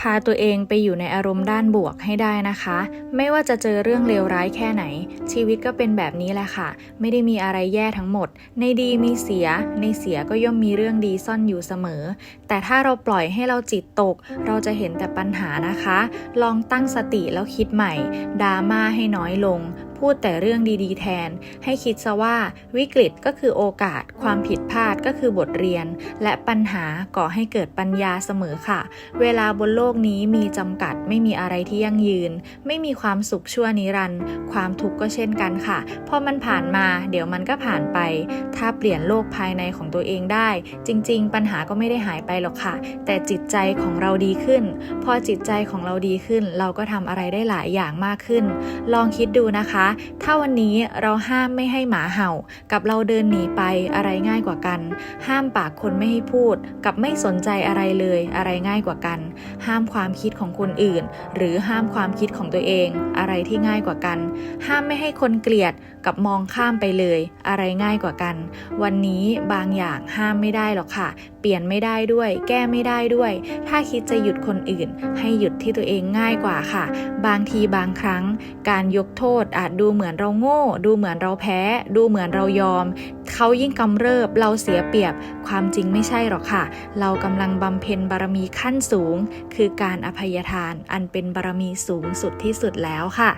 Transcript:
พาตัวเองไปอยู่ในอารมณ์ด้านบวกให้ได้นะคะ ไม่ว่าจะเจอเรื่องเลวร้ายแค่ไหน ชีวิตก็เป็นแบบนี้แหละค่ะ ไม่ได้มีอะไรแย่ทั้งหมด ในดีมีเสีย ในเสียก็ย่อมมีเรื่องดีซ่อนอยู่เสมอ แต่ถ้าเราปล่อยให้เราจิตตก เราจะเห็นแต่ปัญหานะคะ ลองตั้งสติแล้วคิดใหม่ดราม่าให้น้อยลง พูดแต่เรื่องดีๆ แทน ให้คิดซะว่าวิกฤตก็คือโอกาส ความผิดพลาดก็คือบทเรียน และปัญหาก่อให้เกิดปัญญาเสมอค่ะ เวลาบนโลกนี้มีจำกัดไม่มีอะไรที่ยั่งยืน ไม่มีความสุขชั่วนิรันดร์ความทุกข์ก็เช่นกันค่ะพอมันผ่านมา เดี๋ยวมันก็ผ่านไป ถ้าเปลี่ยนโลกภายในของตัวเองได้ จริง ๆ ปัญหาก็ไม่ได้หายไปหรอกค่ะ แต่จิตใจของเราดีขึ้น พอจิตใจของเราดีขึ้น เราก็ทำอะไรได้หลายอย่างมากขึ้น ลองคิดดูนะคะถ้าวันนี้เราห้ามไม่ให้หมาเห่า กับเราเดินหนีไปอะไรง่ายกว่ากัน ห้ามปากคนไม่ให้พูด กับไม่สนใจอะไรเลยอะไรง่ายกว่ากัน ห้ามความคิดของคนอื่น หรือห้ามความคิดของตัวเอง อะไรที่ง่ายกว่ากัน ห้ามไม่ให้คนเกลียด กับมองข้ามไปเลย อะไรง่ายกว่ากัน วันนี้บางอย่างห้ามไม่ได้หรอกค่ะ ปลี่ยนไม่ได้ด้วย แก้ไม่ได้ด้วย ถ้าคิดจะหยุดคนอื่น ให้หยุดที่ตัวเองง่ายกว่าค่ะ บางทีบางครั้ง การยกโทษอาจดูเหมือนเราโง่ ดูเหมือนเราแพ้ ดูเหมือนเรายอม เขายิ่งกำเริบเราเสียเปรียบ ความจริงไม่ใช่หรอกค่ะ เรากำลังบำเพ็ญบารมีขั้นสูง คือการอภัยทานอันเป็นบารมีสูงสุดที่สุดแล้วค่ะ